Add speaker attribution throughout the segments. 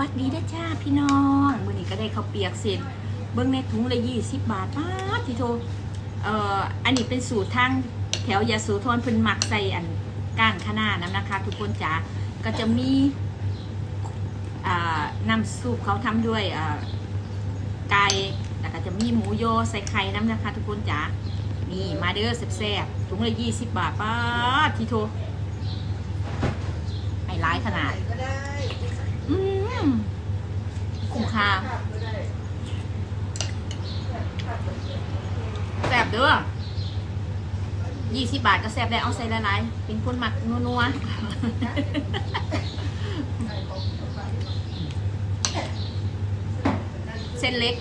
Speaker 1: วัสดีเด้จ้าพี่น้องมื้อนี้ก็ได้ข้าวเปียกเส้นเบิ่งในถุงละ20บบาทป้าที่โทเอ่ออันนี้เป็นสูตรทางแถวยาโสธรเพิ่นหมักใส่อันก้านคะน้าน้ำนะคะ ทุกคนจ๋าก็จะมีน้ำซุปเขาทำด้วยไก่แล้วก็จะมีหมูโยอใส่ไข่น้ำนะคะ ทุกคนจ๋านี่มาเด้อแซ่บๆถุงละ20บบาทป้าทีโทไอ้ร้ายขนาด
Speaker 2: ก็ได้
Speaker 1: อืม คุ้มค่าแซ่บเด้อยี่สิบบาทก็แซ่บได้เอาใส่ละลายเป็นคนหมักนัวๆเส้นเล็ก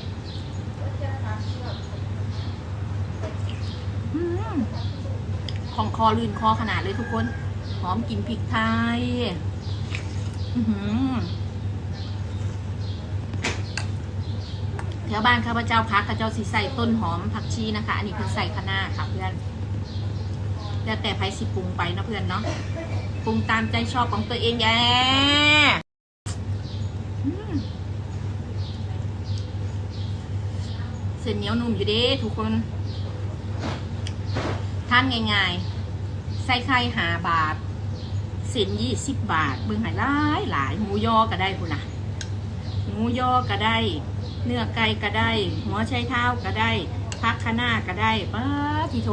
Speaker 1: ของคอลื่นคอขนาดเลยทุกคน หอมกลิ่นพริกไทย อือหือ แถวบ้านข้าพเจ้าพักข้าเจ้าสิใส่ต้นหอมผักชีนะคะ อันนี้เพิ่นใส่คะน้าค่ะเพื่อนแล้วแต่ไผสิปรุงไปนะเพื่อนเนาะปรุงตามใจชอบของตัวเองแย่เส้นเหนียวนุ่มอยู่เด้ทุกคนทานง่ายๆ ใส่ไข่หาบาทเส้นยี่สิบบาท เบิ่งหายหลายหลายหมูยอก็ได้คุณนะหมูยอก็ได้ เนื้อไก่ก็ได้ หัวไชเท้าก็ได้พักขน้าก็ได้ป้าทีโท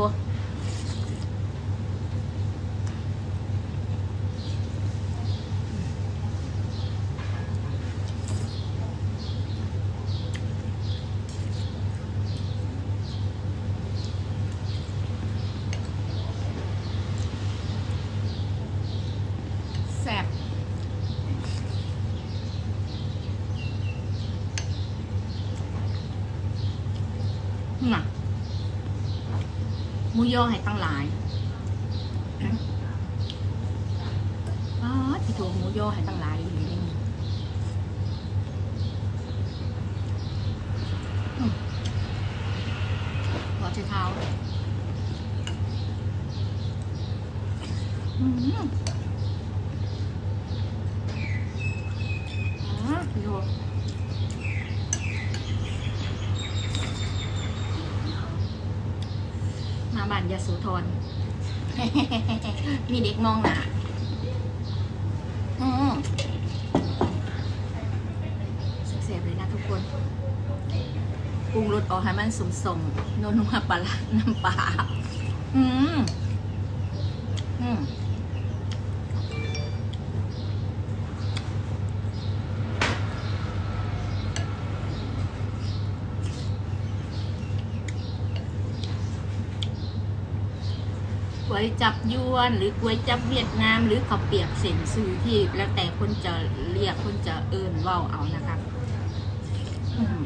Speaker 1: แซ่บ น่ะหมูยอให้ตั้งหลายป้าที่โทหมูยอให้ตั้งหลายอยู่นี่อืมหัวไชเท้าอืม อ๋อพี่โทมา บ้านยาสุทรมีเด็กมองหนาอืมเสียบเลยนะทุกคนปรุงรสออกให้มันสมสมนนัวปลาร้าน้ำปลาอืมอืม วยจับยวน หรือก๋วยจับเวียดนาม หรือข้าวเปียกเส้นซื้อที่แล้วแต่คนจะเรียกคนจะเอินเว่าเอานะครับอืม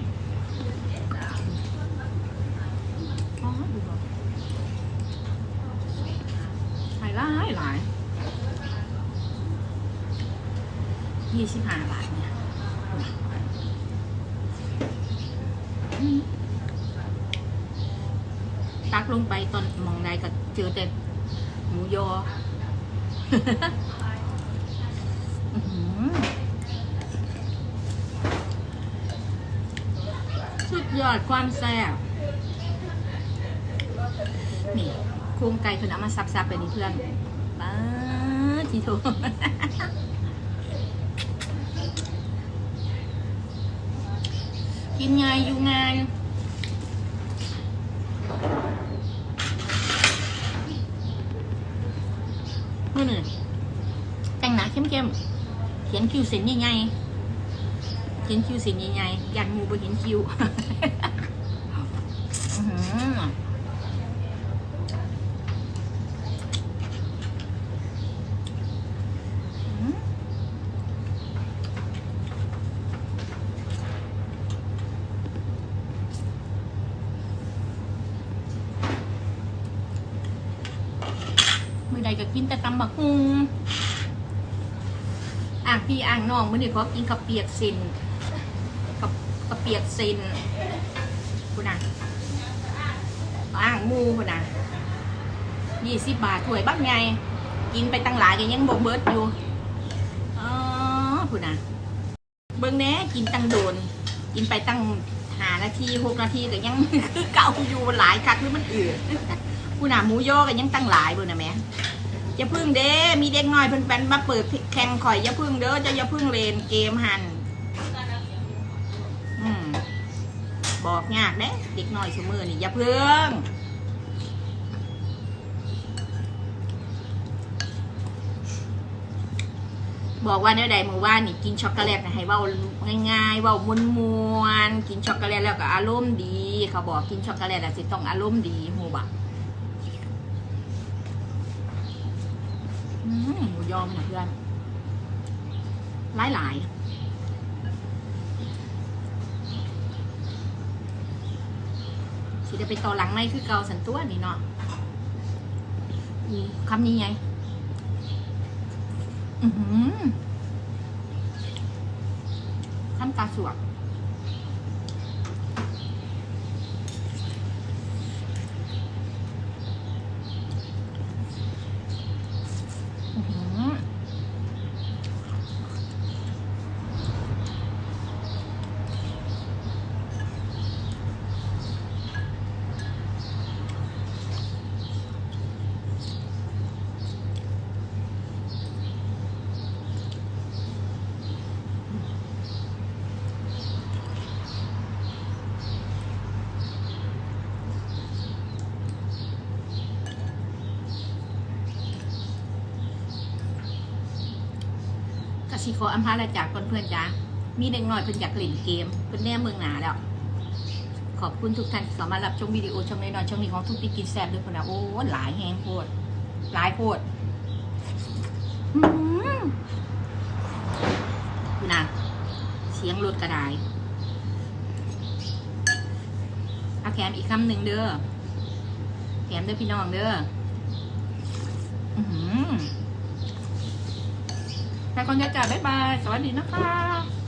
Speaker 1: อ๋อดูก่อนหลายหลายหลายยี่สิบห้าบาทเนี่ยอืมตักลงไปตอนมองใดก็เจอแต่ หมูยอสุดยอดความแซ่บนี่โครงไก่เพิ่นเอามาซับๆไปนี่เพื่อนป้าดทีโทกินไงยอยู่ง่าย มื่อหนึ่งแต่งหนา เข้มๆเขียนคิวเส้นใหญ่ๆเขียนคิวเส้นใหญ่ๆยันหมูไปเห็นคิวอื้อหืออืมมือใดก็กินแต่ตำบักฮุง อ่างพี่อ่างน้องมือนี่ขอกินข้าวเปียกเซนกับข้าวเปียกเซนคุณน่ะอ่างหมูคุณน่ะยี่สิบบาทถ้วยบักไงกินไปตั้งหลายก็ยังบ่เบิดอยู่อ๋อคุณน่ะเบิ่งแน่กินตั้งโดน กินไปตั้งหานาทีหกนาทีก็ยังคือเก่าอยู่หลายคักหรือมันอืดผู้หนาหมูย่อก็ยังตั้งหลายบิ่นะแม่ อย่าพึ่งเด้มีเด็กน้อยเพิ่นเป็นมาเปิดแข่งข่อยอย่าพึ่งเด้อจะอย่าพึ่งเล่นเกมหันอืมบอกยากเด้เด็กน้อยสมือนี่อย่าพึ่งบอกว่าเนื้อใดมือว่านี่กินช็อกโกแลตนะให้เว้าง่ายๆเว้ามวนมวนกินช็อกโกแลตแล้วก็อารมณ์ดี เขาบอกกินช็อกโกแลตแล้วสิต้องอารมณ์ดีหูบะอืม หมูยอมนะเพื่อนหลายหลายๆสิจะไปต่อหลังในคือเกาสันตัวนี่เนาะคำนี้ไง อือหือข้ามตาสวก สิขออัมพาละจากก่อนเพื่อนจ้ามีเด็กน้อยเพิ่นอยากเล่นเกมเพิ่นแน่เมืองหนาแล้ว ขอบคุณทุกท่านที่เข้ามารับชมวิดีโอช่องน้อยช่องนี้ของทุกที่กินแซ่บด้วยคนนะโอ้หลายแหงโพดหลายโพดอื้อหือดูนะเสียงรถกระไดเอาแถมอีกคำหนึ่งเด้อแถมด้อพี่น้องเด้ออือ หือไปคนจะจ่ายบ๊ายบาย สวัสดีนะคะ